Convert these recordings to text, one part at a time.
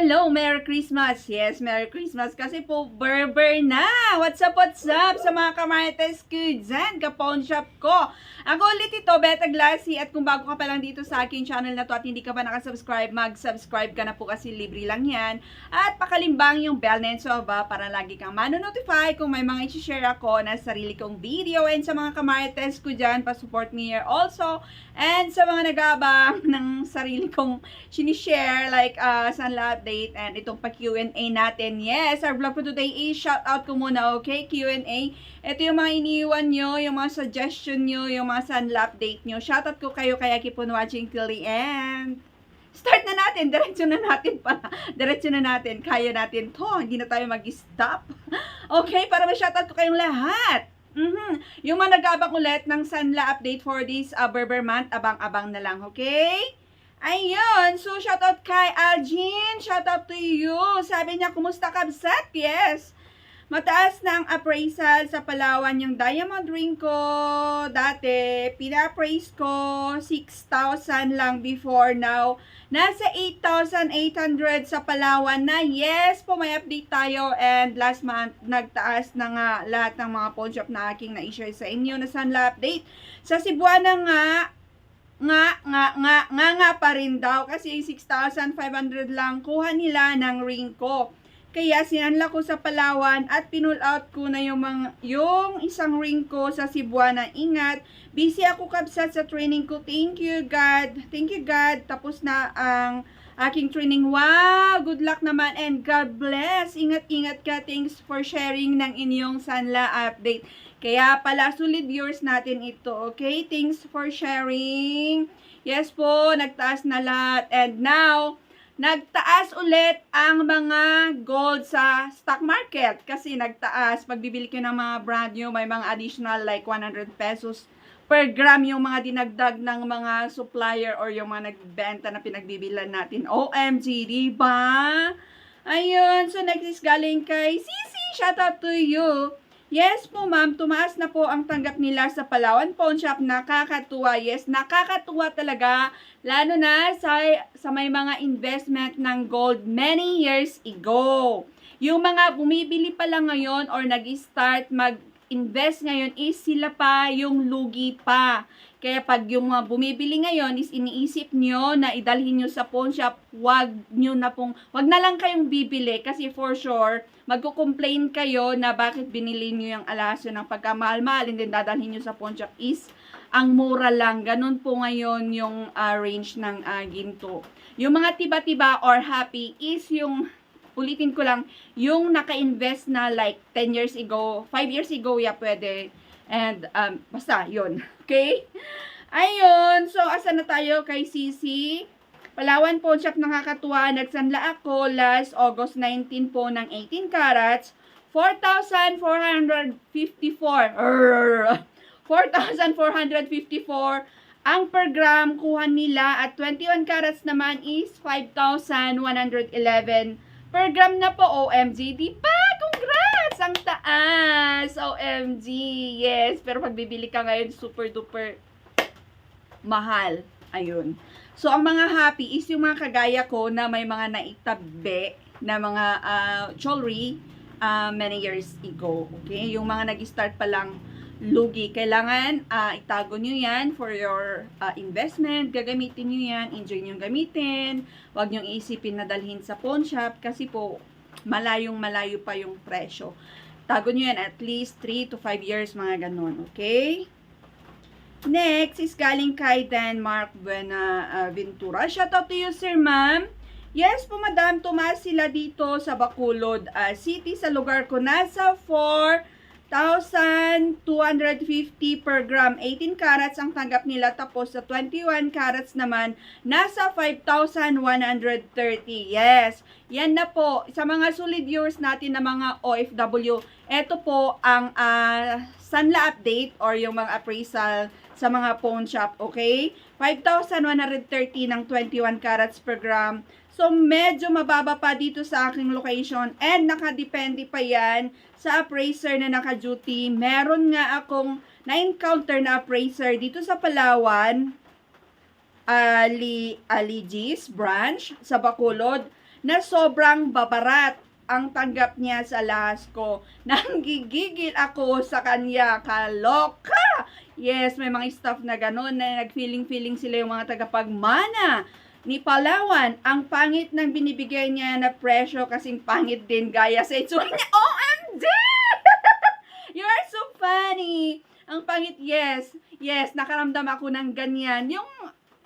hello, Merry Christmas. Yes, Merry Christmas kasi po Berber na. What's up, what's up sa mga kamarites ko dyan, ka-pawn shop ko. Ako ulit ito, Beta Glassy at kung bago ka pa lang dito sa aking channel na to at hindi ka pa nakasubscribe, mag-subscribe ka na po kasi libre lang yan. At pakalimbang yung bell na so ba para lagi kang manonotify kung may mga i-share ako na sarili kong video and sa mga kamarites ko dyan, pa-support me here also. And sa mga nag-aabang ng sarili kong sinishare like uh, Sanla update and itong pa Q&A natin. Yes, our vlog for today is shout out ko muna, okay? Q&A. Ito yung mga iniwan nyo, yung mga suggestion nyo, yung mga Sanla update nyo. Shout out ko kayo kaya keep on watching till the end. Start na natin, diretso na natin pala. Diretso na natin, kaya natin to. Hindi na tayo mag-stop. Okay, para ma-shoutout ko kayong lahat. Mhm. Yung mga nag-abang ulit ng Sanla update for this uh, Berber month, abang-abang na lang, okay? Ayun, so shoutout kay Aljin, shoutout to you. Sabi niya, kumusta ka, Bsat? Yes. Mataas na ang appraisal sa Palawan yung diamond ring ko. Dati, pina-appraise ko 6,000 lang before now. Nasa 8,800 sa Palawan na. Yes po, may update tayo. And last month, nagtaas na nga lahat ng mga pawn shop na aking na-share sa inyo na Sanla update. Sa Cebuana nga, nga, nga, nga, nga, nga pa rin daw kasi 6,500 lang kuha nila ng ring ko. Kaya sinanla ko sa Palawan at pinull out ko na yung, mga, yung isang ring ko sa Cebuana. Ingat, busy ako kabsat sa training ko. Thank you God. Thank you God. Tapos na ang aking training. Wow! Good luck naman and God bless. Ingat-ingat ka. Thanks for sharing ng inyong Sanla update. Kaya pala, solid viewers natin ito. Okay? Thanks for sharing. Yes po, nagtaas na lahat. And now, nagtaas ulit ang mga gold sa stock market. Kasi nagtaas. Pag bibili ka ng mga brand new, may mga additional like 100 pesos per gram yung mga dinagdag ng mga supplier or yung mga nagbenta na pinagbibilan natin. OMG, di ba? Ayun, so next is galing kay Sisi. Shout out to you. Yes po ma'am, tumaas na po ang tanggap nila sa Palawan Pawn Shop. Nakakatuwa. Yes, nakakatuwa talaga. Lalo na sa, sa may mga investment ng gold many years ago. Yung mga bumibili pa lang ngayon or nag-start mag-invest ngayon is sila pa yung lugi pa. Kaya pag yung mga bumibili ngayon is iniisip nyo na idalhin nyo sa pawn shop, wag nyo na pong, wag na lang kayong bibili kasi for sure, magko-complain kayo na bakit binili nyo yung alaso ng pagkamahal-mahal and then dadalhin nyo sa pawn shop is ang mura lang. Ganun po ngayon yung uh, range ng uh, ginto. Yung mga tiba-tiba or happy is yung ulitin ko lang, yung naka-invest na like 10 years ago, 5 years ago, yeah, pwede. And, um, basta, yun. Okay? Ayun. So, asa na tayo kay Sisi? Palawan Pawn Shop nakakatuwa. Nagsanla ako last August 19 po ng 18 carats. 4,454. 4,454 ang per gram kuha nila at 21 carats naman is 5,111 per gram na po OMG di ba congrats! Ang taas OMG yes pero pag bibili ka ngayon super duper mahal. Ayun. So ang mga happy is yung mga kagaya ko na may mga naitabi na mga uh, jewelry uh, many years ago. Okay? Yung mga nag-start pa lang lugi. Kailangan uh, itago nyo yan for your uh, investment. Gagamitin nyo yan. Enjoy nyo gamitin. Huwag nyo isipin na dalhin sa pawn shop kasi po malayong malayo pa yung presyo. Tago nyo yan at least 3 to 5 years mga ganun. Okay? Next is galing kay Denmark Buena uh, Ventura. Shout out to you, sir, ma'am. Yes po, madam. Tumaas sila dito sa Bacolod uh, City. Sa lugar ko, nasa 4 1,250 per gram. 18 carats ang tanggap nila. Tapos sa 21 carats naman, nasa 5,130. Yes. Yan na po. Sa mga solid viewers natin na mga OFW, ito po ang uh, Sanla update or yung mga appraisal sa mga pawn shop. Okay? 5,130 ng 21 carats per gram. So, medyo mababa pa dito sa aking location and nakadepende pa yan sa appraiser na naka-duty. Meron nga akong na-encounter na appraiser dito sa Palawan, Ali, Ali G's branch sa Bacolod. na sobrang babarat ang tanggap niya sa lahas ko. Nanggigigil ako sa kanya. Kaloka! Yes, may mga staff na gano'n na nag-feeling-feeling sila yung mga tagapagmana ni Palawan. Ang pangit ng binibigay niya na presyo kasing pangit din gaya sa itsura niya. OMG! You are so funny! Ang pangit, yes. Yes, nakaramdam ako ng ganyan. Yung,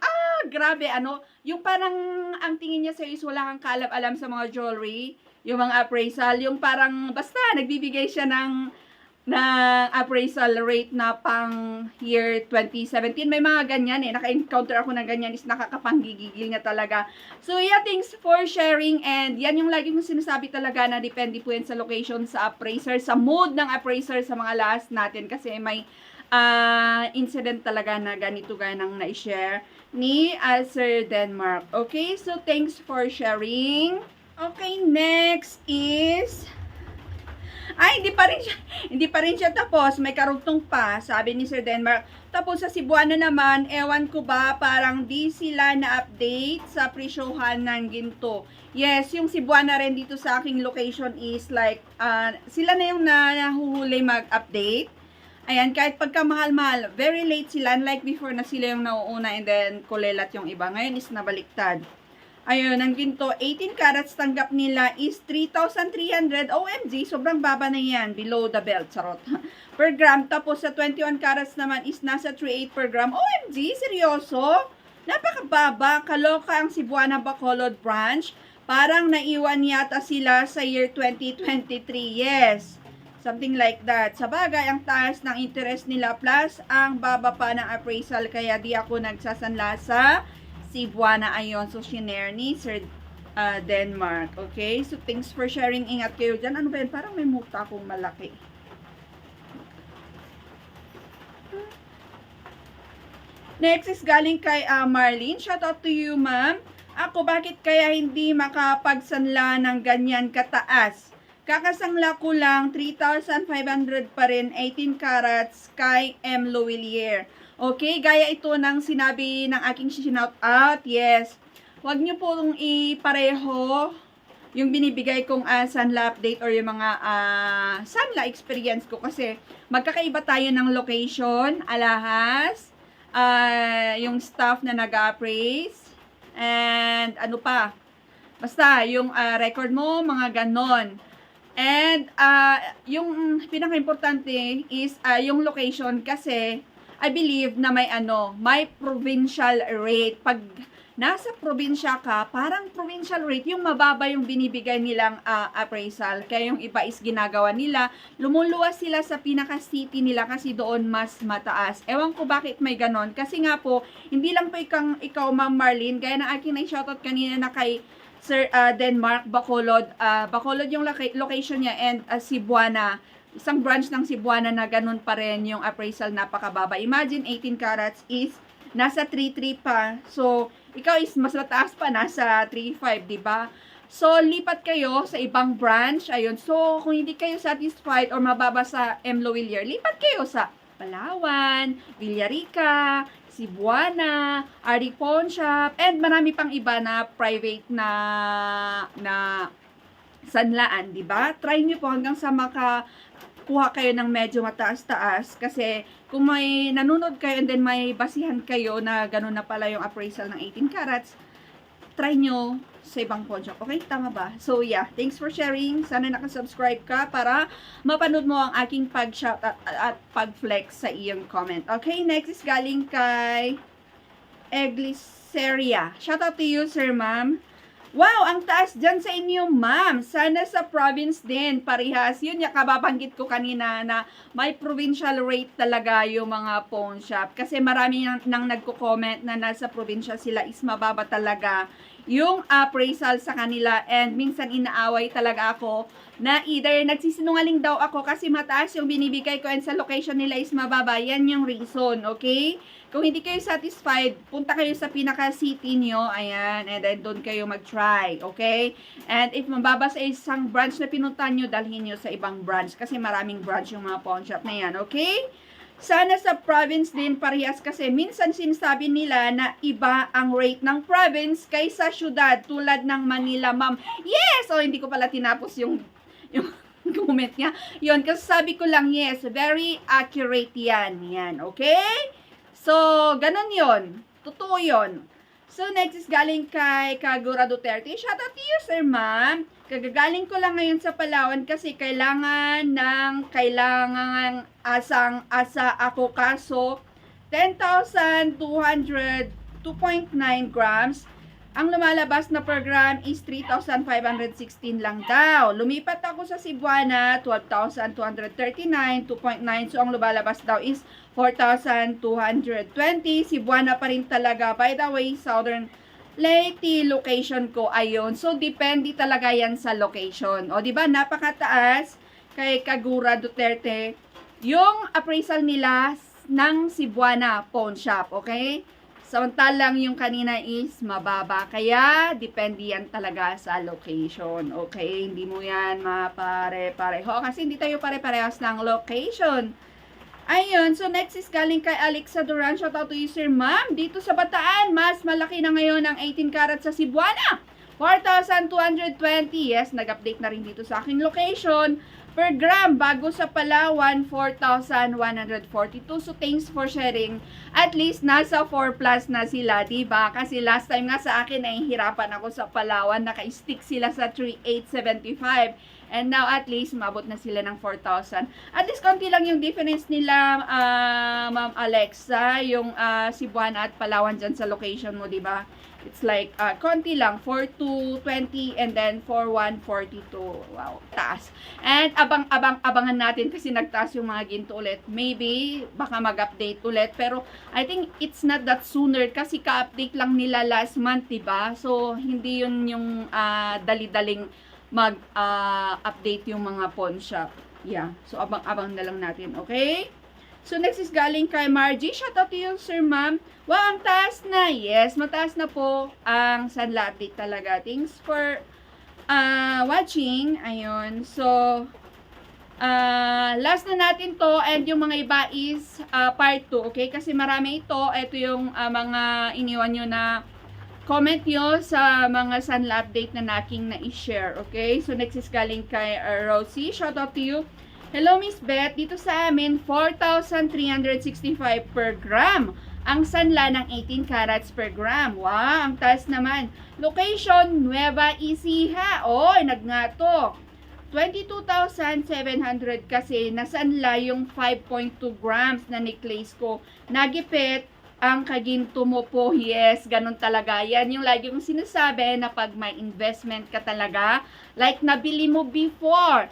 ah, grabe, ano, yung parang, ang tingin niya sa is wala kang kaalam-alam sa mga jewelry, yung mga appraisal, yung parang, basta, nagbibigay siya ng, ng appraisal rate na pang year 2017. May mga ganyan eh. Naka-encounter ako ng ganyan is nakakapanggigigil nga talaga. So yeah, thanks for sharing and yan yung lagi kong sinasabi talaga na depende po yan sa location, sa appraiser, sa mood ng appraiser sa mga last natin kasi may ah, incident talaga na ganito gaya ng na-share ni uh, Sir Denmark. Okay, so thanks for sharing. Okay, next is ay, hindi pa rin siya, hindi pa rin siya tapos. May karugtong pa, sabi ni Sir Denmark. Tapos sa Cebuana naman, ewan ko ba, parang di sila na-update sa presyohan ng ginto. Yes, yung Cebuana rin dito sa aking location is like, ah, sila na yung na, nahuhuli mag-update. Ayan, kahit pagka mahal-mahal, very late sila. Unlike before na sila yung nauuna and then kulelat yung iba. Ngayon is nabaliktad. Ayun, ang ginto, 18 carats tanggap nila is 3,300. OMG, sobrang baba na yan. Below the belt, charot. per gram. Tapos sa 21 carats naman is nasa 3,800 per gram. OMG, seryoso? Napakababa. Kaloka ang Cebuana Bacolod branch. Parang naiwan yata sila sa year 2023. Yes. Something like that. Sa bagay, ang taas ng interest nila plus ang baba pa ng appraisal kaya di ako nagsasanla sa Cebuana ayon so shinare ni Sir uh, Denmark. Okay? So thanks for sharing. Ingat kayo dyan. Ano ba yan? Parang may muta akong malaki. Next is galing kay uh, Marlene. Shout out to you, ma'am. Ako, bakit kaya hindi makapagsanla ng ganyan kataas? Kakasangla ko lang 3,500 pa rin 18 carats kay M. Louvillier. Okay, gaya ito ng sinabi ng aking shinout out. Yes. Huwag niyo pong ipareho yung binibigay kong uh, Sanla update or yung mga uh, Sanla experience ko kasi magkakaiba tayo ng location, alahas, uh, yung staff na nag-appraise, and ano pa, basta yung uh, record mo, mga ganon. And uh, yung pinaka-importante is uh, yung location kasi I believe na may ano, may provincial rate. Pag nasa probinsya ka, parang provincial rate, yung mababa yung binibigay nilang uh, appraisal. Kaya yung iba is ginagawa nila, lumuluwas sila sa pinaka-city nila kasi doon mas mataas. Ewan ko bakit may ganon. Kasi nga po, hindi lang po ikaw, ikaw Ma'am Marlene, gaya ng aking na-shoutout kanina na kay Sir uh, Denmark, Bacolod. Uh, Bacolod yung loca- location niya and uh, Cebuana isang branch ng Cebuana na ganun pa rin yung appraisal napakababa. Imagine 18 carats is nasa 3.3 pa. So, ikaw is mas mataas pa, nasa 3.5, di ba? So, lipat kayo sa ibang branch. Ayun. So, kung hindi kayo satisfied or mababa sa M. Lovillier, lipat kayo sa Palawan, Villarica, Cebuana, Ari Pawn Shop, and marami pang iba na private na na sanlaan, di ba? Try nyo po hanggang sa maka kuha kayo ng medyo mataas-taas kasi kung may nanonood kayo and then may basihan kayo na gano'n na pala yung appraisal ng 18 carats, try nyo sa ibang shop. Okay? Tama ba? So, yeah. Thanks for sharing. Sana nakasubscribe ka para mapanood mo ang aking pag-shout at, at pag-flex sa iyong comment. Okay? Next is galing kay Egliseria. Shout out to you, sir, ma'am. Wow, ang taas dyan sa inyo, ma'am. Sana sa province din, parehas. Yun yung kababanggit ko kanina na may provincial rate talaga yung mga pawn shop. Kasi marami nang, nang nagko-comment na nasa probinsya sila is mababa talaga yung appraisal sa kanila. And minsan inaaway talaga ako na either nagsisinungaling daw ako kasi mataas yung binibigay ko and sa location nila is mababa. Yan yung reason, okay? Kung hindi kayo satisfied, punta kayo sa pinaka-city nyo, ayan, and then doon kayo mag-try, okay? And if mababa sa isang branch na pinuntahan nyo, dalhin nyo sa ibang branch kasi maraming branch yung mga pawn shop na yan, okay? Sana sa province din parehas kasi minsan sinasabi nila na iba ang rate ng province kaysa syudad tulad ng Manila, ma'am. Yes! O, hindi ko pala tinapos yung, yung comment niya. Yun, kasi sabi ko lang, yes, very accurate yan. Yan, okay? So, ganun yon Totoo yon So, next is galing kay Kagura Duterte. Shout out to you, sir, ma'am. Kagagaling ko lang ngayon sa Palawan kasi kailangan ng, kailangan asang asa ako kaso 10,200, 2.9 grams. Ang lumalabas na per gram is 3,516 lang daw. Lumipat ako sa Cebuana, 12,239, 2.9. So, ang lumalabas daw is 4,220. Cebuana pa rin talaga. By the way, Southern Leyte location ko ayun. So, depende talaga yan sa location. O, di ba napakataas kay Kagura Duterte yung appraisal nila ng Cebuana Pawn Shop. Okay? Samantalang yung kanina is mababa. Kaya, depende yan talaga sa location. Okay? Hindi mo yan mapare-pareho. Kasi hindi tayo pare-parehas ng location. Ayun. So, next is galing kay Alexa Duran. Shout out to you, Sir Ma'am. Dito sa Bataan, mas malaki na ngayon ang 18 karat sa Cebuana. 4,220. Yes, nag-update na rin dito sa aking location. Per gram, bago sa Palawan, 4,142. So, thanks for sharing. At least, nasa 4 plus na sila, diba? Kasi last time nga sa akin, nahihirapan ako sa Palawan. Naka-stick sila sa 3,875. And now, at least, mabot na sila ng 4,000. At least, konti lang yung difference nila, ah, Ma'am Alexa, yung ah, Cebuana at Palawan dyan sa location mo, diba? It's like, uh, konti lang, 4,220 and then 4,142. Wow, taas. And abang-abang abangan natin kasi nagtaas yung mga ginto ulit. Maybe, baka mag-update ulit. Pero, I think it's not that sooner kasi ka-update lang nila last month, diba? So, hindi yun yung ah, dali-daling mag-update yung mga pawn shop. Yeah. So, abang-abang na lang natin, okay? So, next is galing kay Margie. Shout out to you, Sir Ma'am. Wow, ang taas na. Yes, mataas na po ang Sanla update talaga. Thanks for uh, watching. Ayun. So, uh, last na natin to and yung mga iba is uh, part 2. Okay? Kasi marami ito. Ito yung uh, mga iniwan nyo na comment nyo sa mga Sanla update na naking na-share. Okay? So, next is galing kay uh, Rosie. Shout out to you. Hello, Miss Beth. Dito sa amin, 4,365 per gram. Ang sanla ng 18 carats per gram. Wow, ang taas naman. Location, Nueva Ecija. Oy, nagngato. 22,700 kasi nasanla yung 5.2 grams na necklace ko. Nagipit ang kaginto mo po. Yes, ganun talaga. Yan yung lagi kong sinasabi na pag may investment ka talaga, like nabili mo before,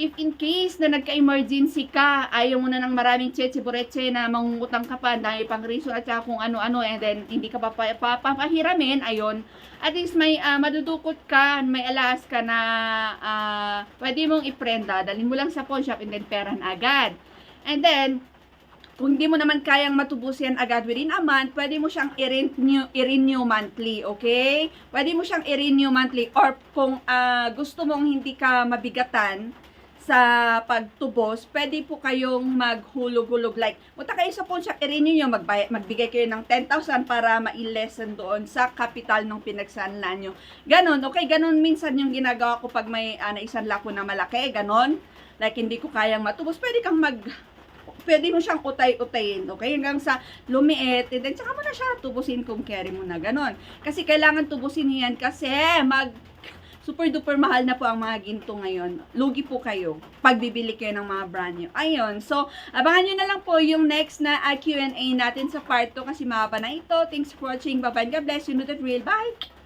if in case na nagka-emergency ka, ayaw mo na ng maraming tsetsi buretsi na mangungutang ka pa, dahil pang reason at saka kung ano-ano, and then hindi ka papa- papapahiramin, ayun, at least may ah, madudukot ka, may alas ka na ah, pwede mong iprenda, dalhin mo lang sa pawn shop and then pera na agad. And then, kung hindi mo naman kayang matubos yan agad within a month, pwede mo siyang i-renew, i-renew monthly, okay? Pwede mo siyang i-renew monthly or kung ah, gusto mong hindi ka mabigatan sa pagtubos, pwede po kayong maghulog-hulog. Like, punta kayo sa pawn shop, i-renew nyo, magbay, magbigay kayo ng 10,000 para ma-lessen doon sa capital ng pinagsanlan nyo. Ganon, okay? Ganon minsan yung ginagawa ko pag may uh, naisanla ko na malaki, ganon. Like, hindi ko kayang matubos. Pwede kang mag pwede mo siyang utay-utayin, okay? Hanggang sa lumiit, and then saka mo na siya tubusin kung carry mo na, ganon. Kasi kailangan tubusin yan kasi mag super duper mahal na po ang mga ginto ngayon. Lugi po kayo pag bibili kayo ng mga brand new. Ayun. So, abangan nyo na lang po yung next na uh, Q&A natin sa part 2 kasi mahaba na ito. Thanks for watching. Bye-bye. God bless you. That real. Bye!